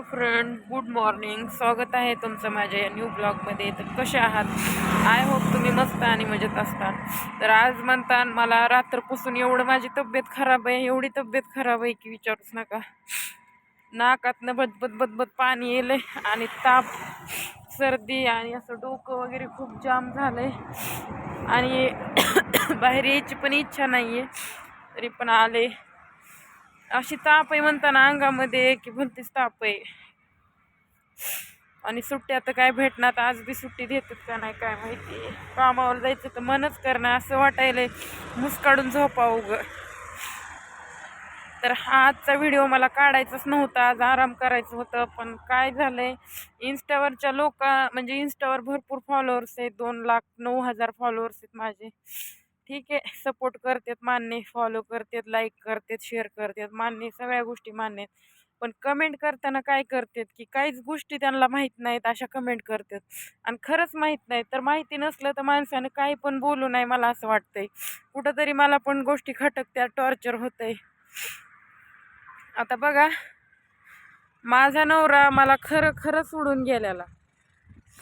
Friend good morning. स्वागत आहे तुमचं माझ्या या न्यू ब्लॉगमध्ये. तर कसे आहात? आय होप तुम्ही मस्त आणि मजेत असता. तर आज म्हणता मला रात्रपासून एवढं माझी तब्येत खराब आहे एवढी तब्येत खराब आहे की विचारूच नका. नाकातनं बदबद बदबद पाणी येले आणि ताप सर्दी आणि असं डोकं वगैरे खूप जाम झालं आहे आणि बाहेर यायची पण इच्छा नाही आहे तरी पण आले. अशी ताप आहे म्हणताना अंगामध्ये की भलतीच ताप आहे. आणि सुट्ट्या तर काय भेटणार? आज बी सुट्टी देतात का नाही काय माहिती. कामावर जायचं तर मनच करणं असं वाटायलंय. मुसकाडून झोपा उग. तर हा आजचा व्हिडिओ मला काढायचाच नव्हता. आज आराम करायचं होतं पण काय झालंय? इन्स्टावरच्या लोक म्हणजे इन्स्टावर भरपूर फॉलोअर्स आहेत. दोन लाख नऊ हजार फॉलोअर्स आहेत माझे. ठीक आहे. सपोर्ट करतात मान्य फॉलो करतात लाईक करतात शेअर करतात मान्य सगळ्या गोष्टी मान्य आहेत. पण कमेंट करताना काय करतात की काहीच गोष्टी त्यांना माहीत नाहीत अशा कमेंट करतात. आणि खरंच माहीत नाही तर माहिती नसलं तर माणसानं काही पण बोलू नये मला असं वाटतंय. कुठंतरी मला पण गोष्टी खटकत्या टॉर्चर होतंय. आता बघा माझा नवरा मला खरं खरं सोडून गेलेला.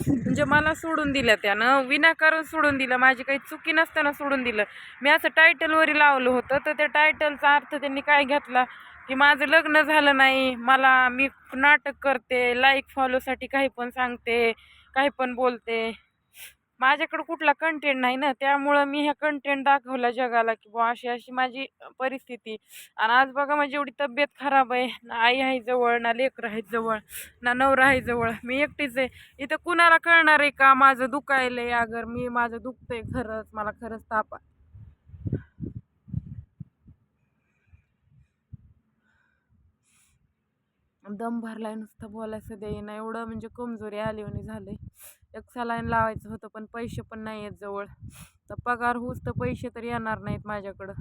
म्हणजे मला सोडून दिलं त्यानं. विनाकारण सोडून दिलं. माझी काही चुकी नसताना सोडून दिलं. मी असं टायटलवरी लावलं होतं. तर त्या टायटलचा अर्थ त्यांनी काय घेतला? की माझं लग्न झालं नाही. मला मी नाटक करते. लाईक फॉलोसाठी काही पण सांगते. काही पण बोलते. माझ्याकडं कुठला कंटेंट नाही ना त्यामुळं मी ह्या कंटेंट दाखवला जगाला की बुवा अशी अशी माझी परिस्थिती. आणि आज बघा माझी एवढी तब्येत खराब आहे. ना आई आहे जवळ ना लेकरं आहे जवळ ना नवरा आहे जवळ. मी एकटीच आहे. इथं कुणाला कळणार आहे का माझं दुखायलं आहे अगर मी माझं दुखतंय खरंच मला खरंच ताप दम दम भरलाय नुसतं बोलायचं देईना. एवढं म्हणजे कमजोरी आली आणि आहे एक सलाईन लावायचं होतं पण पैसे पण नाही आहेत जवळ. तर पगार होऊच तर पैसे तर येणार नाहीत माझ्याकडं.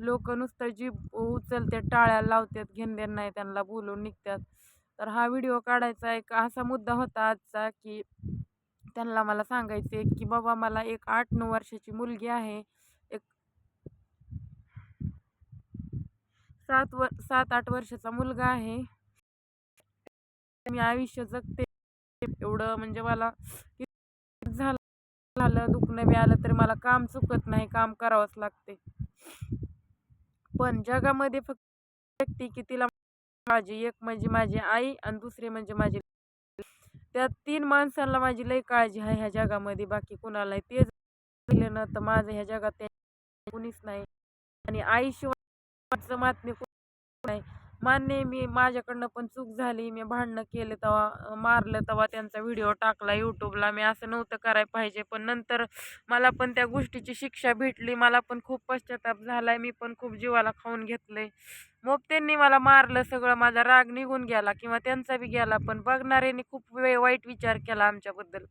लोक नुसतं जीप उचलते टाळ्या लावतात घेणदेण नाही त्यांना बोलून निघतात तर हा व्हिडिओ काढायचा एक असा मुद्दा होता आजचा की त्यांना मला सांगायचे की बाबा मला एक आठ नऊ वर्षाची मुलगी आहे. एक सात व सात आठ वर्षाचा मुलगा आहे. मी आयुष्य जगते एवढं म्हणजे मला झालं झालं दुखणं बी आलं तरी मला काम चुकत नाही काम करावंच लागते. पण जगामध्ये फक्त व्यक्ती की तिला माझी एक म्हणजे माझी आई आणि दुसरी म्हणजे माझी त्या तीन माणसांना माझी लई काळजी आहे ह्या जगामध्ये. बाकी कुणाला ते दिले ना तर माझं ह्या जगात कुणीच नाही. आणि आईशिवाय मातमी नाही. मान्य आहे, मी माझ्याकडनं पण चूक झाली. मी भांडणं केलं तेव्हा मारलं तेव्हा त्यांचा व्हिडिओ टाकला यूट्यूबला मी असं नव्हतं करायला पाहिजे. पण नंतर मला पण त्या गोष्टीची शिक्षा भेटली. मला पण खूप पश्चाताप आहे मी पण खूप जीवाला खाऊन घेतलंय. मग त्यांनी मला मारलं. सगळं माझा राग निघून गेला किंवा त्यांचा बी गेला. पण बघणाऱ्यांनी खूप वे वाईट विचार केला आमच्याबद्दल.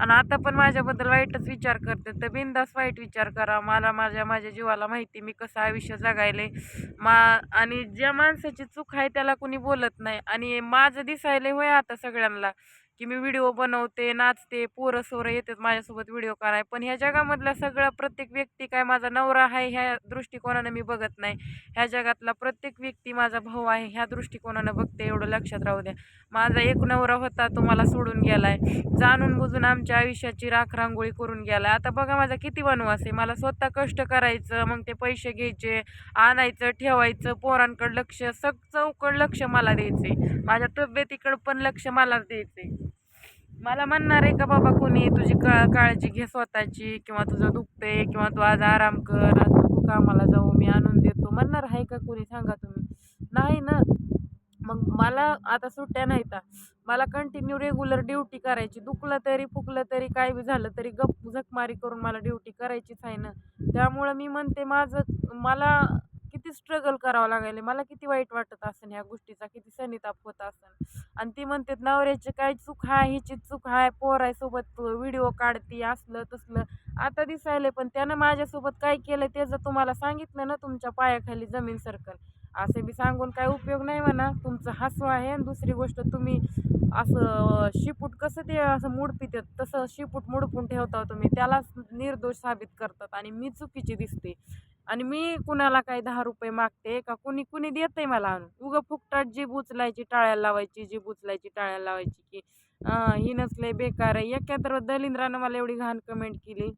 आणि आता पण माझ्याबद्दल वाईटच विचार करते. तर बिंदास वाईट विचार करा. मला माझ्या माझ्या जीवाला माहिती मी कसं आयुष्य जगायले. मा आणि ज्या माणसाची चूक आहे त्याला कुणी बोलत नाही आणि माझं दिसायला होय आता सगळ्यांना. की मी व्हिडिओ बनवते नाचते पोरं सोरं येतात माझ्यासोबत व्हिडिओ कराय पण ह्या जगामधला सगळा प्रत्येक व्यक्ती काय माझा नवरा आहे ह्या दृष्टिकोनानं मी बघत नाही. ह्या जगातला प्रत्येक व्यक्ती माझा भाऊ आहे ह्या दृष्टिकोनानं बघते एवढं लक्षात राहू द्या. माझा एक नवरा होता तो मला सोडून गेलाय. जाणून बुजून आमच्या आयुष्याची राख रांगोळी करून गेलाय. आता बघा माझा किती वनवास आहे. मला स्वतः कष्ट करायचं मग ते पैसे घ्यायचे आणायचं ठेवायचं पोरांकडं लक्ष सग चौकड लक्ष मला द्यायचे माझ्या तब्येतीकडं पण लक्ष मला द्यायचे मला म्हणणार आहे का बाबा कोणी तुझी का काळजी घे स्वतःची किंवा तुझं दुखते किंवा तू आज आराम कर आज तू कामाला जाऊ मी आणून देतो. म्हणणार आहे का कोणी? सांगा तुम्ही. नाही ना. मग मला आता सुट्ट्या नाहीत. मला कंटिन्यू रेग्युलर ड्युटी करायची. दुखलं तरी फुकलं तरी काय बी झालं तरी गप झकमारी करून मला ड्युटी करायचीच आहे ना. त्यामुळं मी म्हणते माझं मला किती स्ट्रगल करावं लागायले मला किती वाईट वाटत असेल ह्या गोष्टीचा किती सनिताप होत असेल. आणि ती म्हणते नवऱ्याची काय चूक आहे? हिची चूक आहे. पोरायसोबत व्हिडिओ काढते असलं तसलं. आता दिसायले पण त्यानं माझ्यासोबत काय केलं त्याचं तुम्हाला सांगितलं ना तुमच्या पायाखाली जमीन सर्कल असे बी सांगून काय उपयोग नाही म्हणा. तुमचं हसू आहे आणि दुसरी गोष्ट तुम्ही असं शिपूट कसं ते असं मूड पितात तसं शिपूट मुडपून ठेवता तुम्ही. त्यालाच निर्दोष साबित करतात आणि मी चुकीची दिसते. आणि मी कुणाला काही दहा रुपये मागते का? कुणी कुणी देतंय मला आणून. उगं फुकटात जीभ उचलायची टाळ्याला लावायची जीभ उचलायची टाळ्याला लावायची की ही नसले बेकार आहे. एका तर दलिंद्रानं मला एवढी घाण कमेंट केली.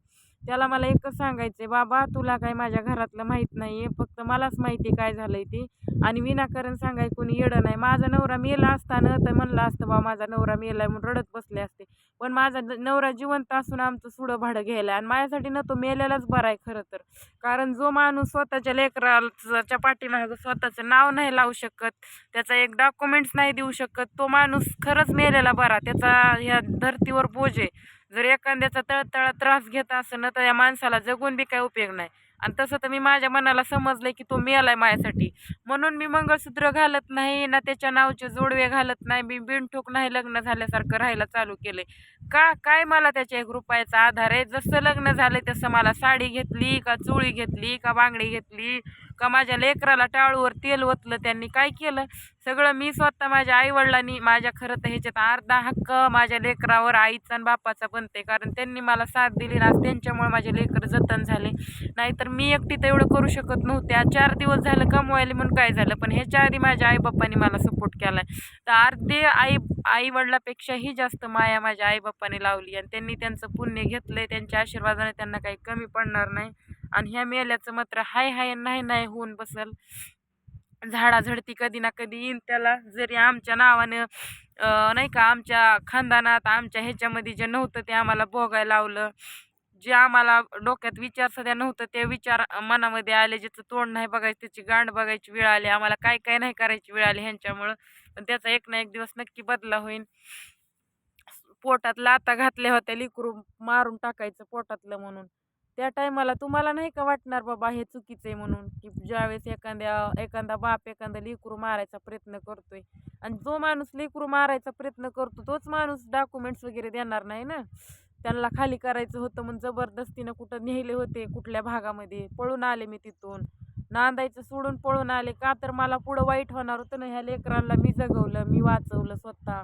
त्याला मला एकच सांगायचं आहे बाबा तुला काय माझ्या घरातलं माहीत नाही आहे फक्त मलाच माहिती काय झालं आहे ते आणि विनाकारण सांगाय कोणी येडं नाही. माझा नवरा मेला असताना तर म्हणलं असतं बा माझा नवरा मेलाय म्हणून रडत बसले असते. पण माझा न- नवरा जिवंत असून आमचं सुडं भाडं घ्यायला आणि माझ्यासाठी न तो मेलेलाच बरा आहे खरं तर. कारण जो माणूस स्वतःच्या लेकराच्या पाठीमागं स्वतःचं नाव नाही लावू शकत त्याचा एक डॉक्युमेंट्स नाही देऊ शकत तो माणूस खरंच मेलेला बरा त्याचा ह्या धर्तीवर बोजे आहे जर एखाद्याचा तळतळा त्रास घेत असं ना तर या माणसाला जगून बी काय उपयोग नाही. आणि तसं तर मी माझ्या मनाला समजलंय की तो मेलाय माझ्यासाठी. म्हणून मी मंगळसूत्र घालत नाही ना त्याच्या नावचे जोडवे घालत नाही मी बिनठोक नाही लग्न झाल्यासारखं राहायला चालू केलंय. का? काय मला त्याच्या एक रुपयाचा आधार आहे? जसं लग्न झालं तसं मला साडी घेतली का चोळी घेतली का बांगडी घेतली? का माझ्या लेकराला टाळूवर तेल ओतलं त्यांनी काय केलं? सगळं मी स्वतः माझ्या आईवडिलांनी माझ्या खरं तर ह्याच्यात अर्धा हक्क माझ्या लेकरावर आईचा आणि बापाचा बनते कारण त्यांनी मला साथ दिली ना आज त्यांच्यामुळे माझे लेकर जतन झाले. नाहीतर मी एकटी तर एवढं करू शकत नव्हते. आज चार दिवस झालं कमवायला म्हणून काय झालं? पण ह्याच्या आधी माझ्या आईबापांनी मला सपोर्ट केला तर अर्धे आई आई वडिलापेक्षाही जास्त माया माझ्या आईबापाने लावली आणि त्यांनी त्यांचं पुण्य घेतलंय. त्यांच्या आशीर्वादाने त्यांना काही कमी पडणार नाही. आणि ह्या मेल्याचं मात्र हाय हाय नाही नाही होऊन बसल. झाडाझडती कधी ना कधी येईन त्याला. जरी आमच्या नावानं नाही का आमच्या खानदानात आमच्या ह्याच्यामध्ये जे नव्हतं ते आम्हाला भोगायला लावलं. जे आम्हाला डोक्यात विचार सध्या नव्हतं ते विचार मनामध्ये आले. ज्याचं तोंड नाही बघायचं त्याची गांड बघायची वेळ आली. आम्हाला काय काय नाही करायची वेळ आली ह्यांच्यामुळं. पण त्याचा एक ना एक दिवस नक्की बदला होईल पोटात लाता घातल्या होत्या लिकरू. मारून टाकायचं पोटातलं म्हणून. त्या टायमाला तुम्हाला नाही का वाटणार बाबा हे चुकीचं आहे म्हणून की ज्यावेळेस एखाद्या एखादा बाप एखादा लेकरू मारायचा प्रयत्न करतोय आणि जो माणूस लेकरू मारायचा प्रयत्न करतो तोच माणूस डॉक्युमेंट्स वगैरे देणार नाही ना. त्यांना खाली करायचं होतं म्हणून जबरदस्तीनं कुठं नेले होते कुठल्या भागामध्ये पळून आले मी तिथून. नांदायचं सोडून पळून आले का तर मला पुढं वाईट होणार होतं ना ह्या लेकरांना मी जगवलं मी वाचवलं स्वतः.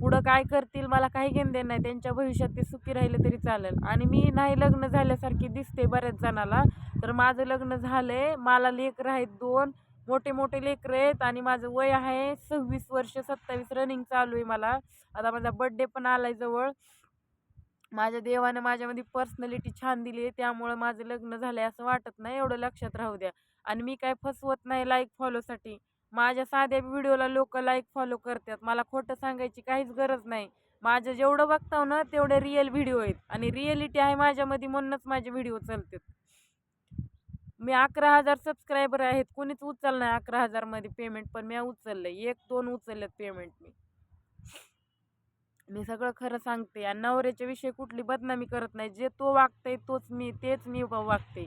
पुढं काय करतील मला काही घेणं देणं नाही. त्यांच्या भविष्यात ते सुखी राहिले तरी चालेल. आणि मी नाही लग्न झाल्यासारखी दिसते बऱ्याच जणाला. तर माझं लग्न झालं आहे मला लेकरं आहेत दोन. मोठे मोठे लेकरं आहेत आणि माझं वय आहे सव्वीस वर्ष सत्तावीस रनिंग चालू आहे मला. आता माझा बड्डे पण आला आहे जवळ. माझ्या देवानं माझ्यामध्ये पर्सनॅलिटी छान दिली आहे. त्यामुळं माझं लग्न झालं आहे असं वाटत नाही. एवढं लक्षात राहू द्या. आणि मी काय फसवत नाही लाईक फॉलोसाठी माझ्या साध्या व्हिडिओला लोक लाईक फॉलो करतात. मला खोटं सांगायची काहीच गरज नाही. माझं जेवढं बघताव ना तेवढे रिअल व्हिडिओ आहेत. आणि रिअलिटी आहे माझ्यामध्ये म्हणूनच माझे व्हिडिओ चालतात. मी अकरा हजार सबस्क्रायबर आहेत. कोणीच उचललं नाही अकरा हजारमध्ये पेमेंट पण मी उचललं एक दोन उचललेत पेमेंट मी. मी सगळं खरं सांगते. आणि नवऱ्याच्या विषयी कुठली बदनामी करत नाही. जे तो वागतंय तोच मी तेच मी वागते.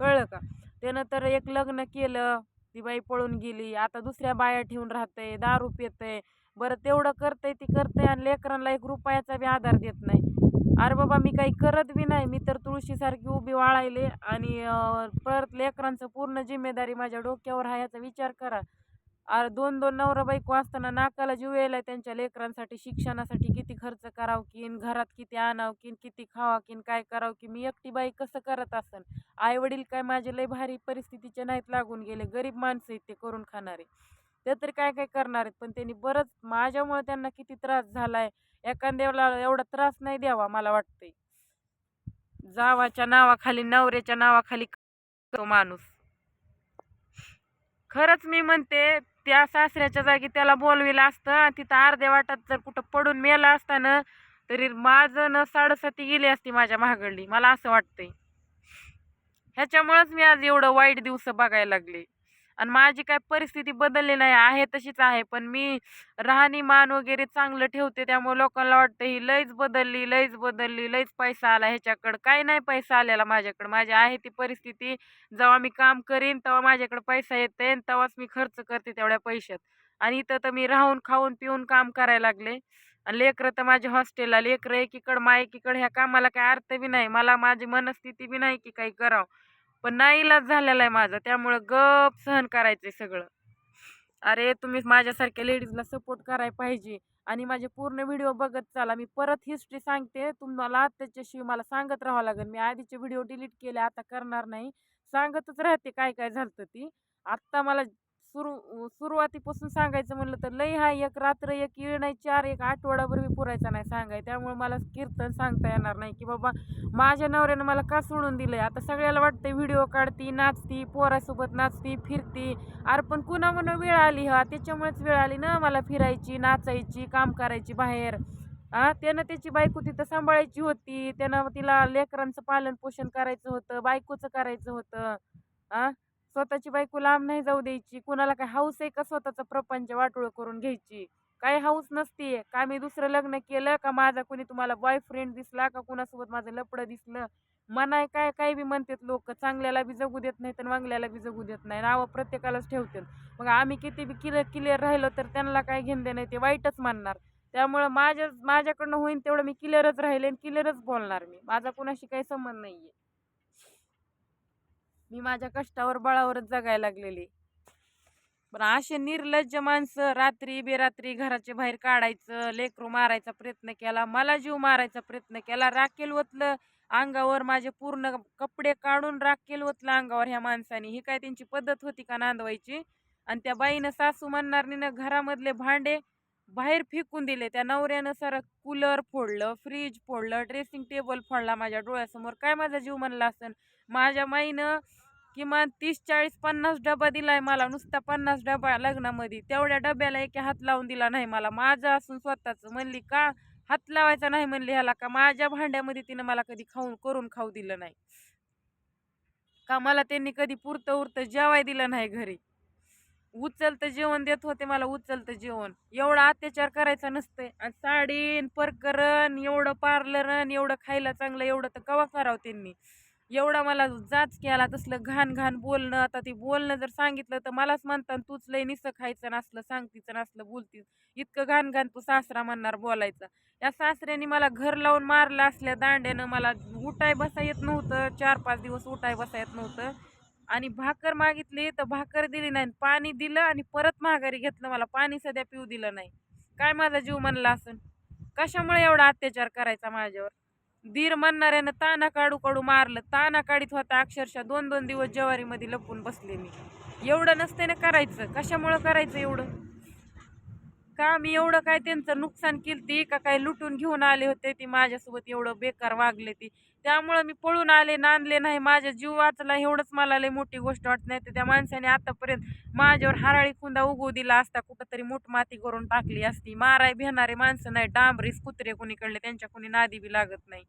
कळलं का? त्यानं तर एक लग्न केलं. ती बाई पळून गेली आता दुसऱ्या बाया ठेवून राहते दारू पितंय बरं तेवढं करतंय ती करतंय आणि लेकरांना एक रुपयाचा बी आधार देत नाही. अरे बाबा मी काही करत बी नाही. मी तर तुळशीसारखी उभी वाळायले आणि परत लेकरांचं पूर्ण जिम्मेदारी माझ्या डोक्यावर आहे याचा विचार करा. आर दोन दोन नवरा बायको असताना नाकाला जीव यायला त्यांच्या लेकरांसाठी शिक्षणासाठी किती खर्च करावं की घरात किती आणावं की किती खावा की काय करावं की मी एकटी बाई कसं करत असन? आई वडील काय माझे लय भारी परिस्थितीचे नाहीत लागून गेले गरीब माणसं आहेत ते करून खाणारे. ते तरी काय काय करणार आहेत? पण त्यांनी बरंच माझ्यामुळे त्यांना किती त्रास झाला आहे एखाद्याला एवढा त्रास नाही द्यावा मला वाटतंय. जावाच्या नावाखाली नवऱ्याच्या नावाखाली तो माणूस. खरंच मी म्हणते त्या सासऱ्याच्या जागी त्याला बोलविलं असतं आणि तिथं अर्ध्या वाटात जर कुठं पडून मेला असता ना तरी माझं न साडेसाती गेली असती माझ्या महागडली मला असं वाटतंय. ह्याच्यामुळंच मी आज एवढं वाईट दिवस बघायला लागले. आणि माझी काय परिस्थिती बदलली नाही आहे तशीच आहे. पण मी राहणीमान वगैरे चांगलं ठेवते त्यामुळे लोकांना वाटतं ही लईच बदलली लईच बदलली लईच पैसा आला ह्याच्याकडं. काही नाही पैसा आलेला माझ्याकडं. माझी आहे ती परिस्थिती. जेव्हा मी काम करीन तेव्हा माझ्याकडे पैसा येते तेव्हाच मी खर्च करते तेवढ्या पैशात. आणि इथं तर मी राहून खाऊन पिऊन काम करायला लागले. आणि लेकरं तर माझ्या हॉस्टेलला लेकरं एकीकडं मा एकीकडं ह्या कामाला काय अर्थ बी नाही. मला माझी मनस्थिती बी नाही की काही करावं. पण नाईलाज झालेला आहे माझा त्यामुळं गप सहन करायचंय सगळं. अरे तुम्ही माझ्यासारख्या लेडीजला सपोर्ट करायला पाहिजे आणि माझे पूर्ण व्हिडिओ बघत चाला. मी परत हिस्ट्री सांगते तुम्हाला त्याच्याशिवाय मला सांगत राहावं लागेल. मी आधीचे व्हिडिओ डिलीट केले आता करणार नाही. सांगतच राहते काय काय झालं ती. आत्ता मला सुरू सुरुवातीपासून सांगायचं म्हणलं तर लई हा एक रात्र एक येळ नाही चार एक आठवडाभर मी पुरायचा नाही सांगाय. त्यामुळे मला कीर्तन सांगता येणार नाही की बाबा माझ्या नवऱ्यानं मला का सोडून दिलंय? आता सगळ्याला वाटतं व्हिडिओ काढती नाचती पोरासोबत नाचती फिरती. अरे पण कुणा म्हणून वेळ आली हा? त्याच्यामुळेच वेळ आली ना मला फिरायची नाचायची काम करायची बाहेर. हा त्यानं त्याची बायको तिथं सांभाळायची होती. त्यानं तिला लेकरांचं पालन पोषण करायचं होतं बायकोचं करायचं होतं. आ? स्वतःची बायको लांब नाही जाऊ द्यायची. कुणाला काय हाऊस आहे का स्वतःचा प्रपंच वाटोळ करून घ्यायची? काय हाऊस नसते का मी दुसरं लग्न केलं? का माझा कोणी तुम्हाला बॉयफ्रेंड दिसला? का कुणासोबत माझं लपडं दिसलं? मनाय काय काय बी म्हणतात लोक. चांगल्याला बी जगू देत नाही तर वांगल्याला बी जगू देत नाही नावं प्रत्येकालाच ठेवतात. मग आम्ही किती बी क्लिअर क्लिअर राहिलो तर त्यांना काय घेणं नाही ते वाईटच मानणार. त्यामुळं माझ्या माझ्याकडनं होईन तेवढं मी क्लिअरच राहिले आणि क्लिअरच बोलणार मी. माझा कुणाशी काही संबंध नाही आहे मी माझ्या कष्टावर बळावरच जगायला लागलेली. पण असे निर्लज्ज माणसं रात्री बेरात्री घराच्या बाहेर काढायचं लेकरू मारायचा प्रयत्न केला मला जीव मारायचा प्रयत्न केला राखेल ओतलं अंगावर माझे पूर्ण कपडे काढून राखेल ओतलं अंगावर ह्या माणसाने. ही काय त्यांची पद्धत होती का नांदवायची? आणि त्या बाईनं सासू म्हणणारीनं घरामधले भांडे बाहेर फेकून दिले. त्या नवऱ्यानं सर कूलर फोडलं फ्रीज फोडलं ड्रेसिंग टेबल फोडला माझ्या डोळ्यासमोर. काय माझा जीव म्हणला असेल माझ्या माईनं किमान तीस चाळीस पन्नास डबा दिलाय मला. नुसता पन्नास डबा लग्नामध्ये. तेवढ्या डब्याला एक हात लावून दिला नाही मला. माझं असून स्वतःचं. म्हणली का हात लावायचा नाही? म्हणली ह्याला का माझ्या भांड्यामध्ये तिनं मला कधी खाऊन करून खाऊ दिलं नाही? का मला त्यांनी कधी पुरतं उरतं जेवाय दिलं नाही घरी? उचलतं जेवण देत होते मला उचलतं जेवण. एवढा अत्याचार करायचा नसतंय. आणि साडीन परकरण एवढं पार्लरन एवढं खायला चांगलं एवढं तर कवा करावं त्यांनी? एवढा मला जाच केला तसलं घाण घाण बोलणं. आता ते बोलणं जर सांगितलं तर मलाच म्हणतात तूच लय निसं खायचं नसलं सांगतीचं नसलं बोलतीस. इतकं घाण घाण तू सासरा म्हणणार बोलायचं. या सासऱ्याने मला घर लावून मारलं असल्या दांड्यानं. मला उठाय बसा येत नव्हतं. चार पाच दिवस उठाय बसा येत नव्हतं. आणि भाकर मागितली तर भाकर दिली नाही. पाणी दिलं आणि परत माघारी घेतलं. मला पाणी सध्या पिऊ दिलं नाही. काय माझा जीव म्हणला असून? कशामुळे एवढा अत्याचार करायचा माझ्यावर? दीर म्हणणाऱ्यानं ताना काढू काढू मारलं. ताना काढीत होता अक्षरशः दोन दोन दिवस ज्वारीमध्ये लपून बसले मी. एवढं नसते ना करायचं. कशामुळं करायचं एवढं? का मी एवढं काय त्यांचं नुकसान केलती? का काय लुटून घेऊन आले होते ती माझ्यासोबत एवढं बेकार वागले ती? त्यामुळं मी पळून आले नांदले नाही. माझ्या जीव वाचला. एवढंच मला लय मोठी गोष्ट वाटत नाही तर त्या माणसाने आतापर्यंत माझ्यावर हराळी खुंदा उगवू दिला असता. कुठंतरी मूठ माती करून टाकली असती. माराय भेणारे माणसं नाही. डांबरीस कुत्रे कुणीकडले त्यांच्या कुणी नादी बी लागत नाही.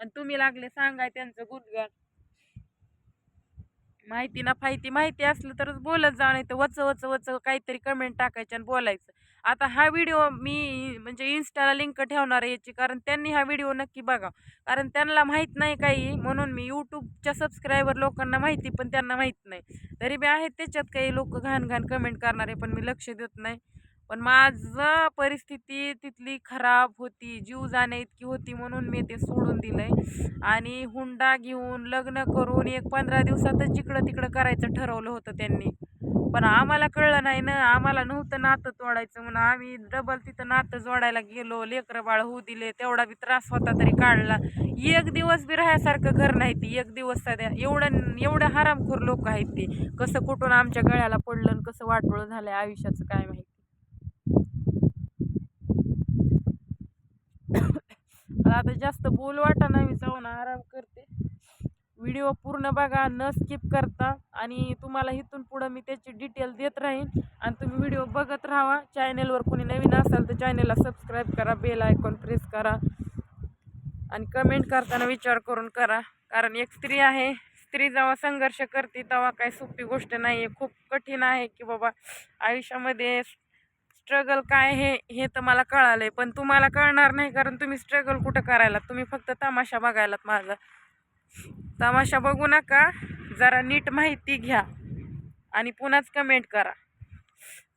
आणि तुम्ही लागले सांगाय त्यांचं गुदगार माहिती ना फायती. माहिती असलं तरच बोलत जाणं नाही तर वच वच वच काहीतरी कमेंट टाकायचं आणि बोलायचं. आता हा व्हिडिओ मी म्हणजे इन्स्टाला लिंक ठेवणार आहे याची कारण त्यांनी हा व्हिडिओ नक्की बघा कारण त्यांना माहीत नाही काही म्हणून मी यूट्यूबच्या सबस्क्रायबर लोकांना माहिती पण त्यांना माहीत नाही. तरी बी आहेत त्याच्यात काही लोक घाण घाण कमेंट करणारे पण मी लक्ष देत नाही. पण माझं परिस्थिती तिथली खराब होती जीव जाण्या इतकी होती म्हणून मी ते सोडून दिलंय. आणि हुंडा घेऊन लग्न करून एक पंधरा दिवसातच जिकडं तिकडं करायचं ठरवलं होतं त्यांनी. पण आम्हाला कळलं नाही ना आम्हाला नव्हतं नातं तोडायचं म्हणून आम्ही डबल तिथं नातं जोडायला गेलो. लेकरं बाळ होऊ दिले तेवढा बी त्रास होता तरी काढला. एक दिवस बी राहायसारखं घर नाही ती एक दिवस सध्या एवढं एवढं हरामखोर लोक आहेत ते. कसं कुठून आमच्या गळ्याला पडलं आणि कसं वाटोळं झालं आयुष्याचं काय माहिती. आता जास्त बोल वाटा नाही मी जाऊन आराम करते. व्हिडिओ पूर्ण बघा न स्किप करता. आणि तुम्हाला इथून पुढं मी त्याची डिटेल देत राहीन. आणि तुम्ही व्हिडिओ बघत राहा. चॅनेलवर कोणी नवीन असाल तर चॅनेलला सबस्क्राईब करा बेल आयकॉन प्रेस करा. आणि कमेंट करताना विचार करून करा. कारण एक स्त्री आहे. स्त्री जेव्हा संघर्ष करते तेव्हा काही सोपी गोष्ट नाही आहे खूप कठीण आहे की बाबा आयुष्यामध्ये स्ट्रगल काय हे हे तर मला कळालं आहे पण तुम्हाला कळणार नाही कारण तुम्ही स्ट्रगल कुठं करायला तुम्ही फक्त तमाशा बघायलात माझा. तमाशा बघू नका जरा नीट माहिती घ्या आणि पुन्हाच कमेंट करा.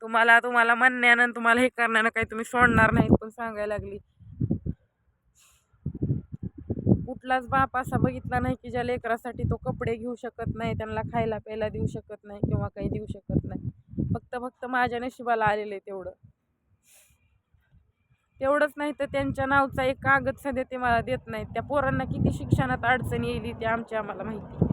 तुम्हाला तुम्हाला म्हणण्यानं तुम्हाला हे करण्यानं काही तुम्ही सोडणार नाहीत पण सांगायला लागली. कुठलाच बाप असा बघितला नाही की ज्या लेकरासाठी तो कपडे घेऊ शकत नाही त्यांना खायला प्यायला देऊ शकत नाही किंवा काही देऊ शकत नाही. फक्त फक्त माझ्या नशिबाला आलेलं आहे तेवढं. तेवढंच नाही तर त्यांच्या नावचा एक कागद सध्या ते मला देत नाहीत. त्या पोरांना किती शिक्षणात अडचण येईल ते आमच्या आम्हाला माहिती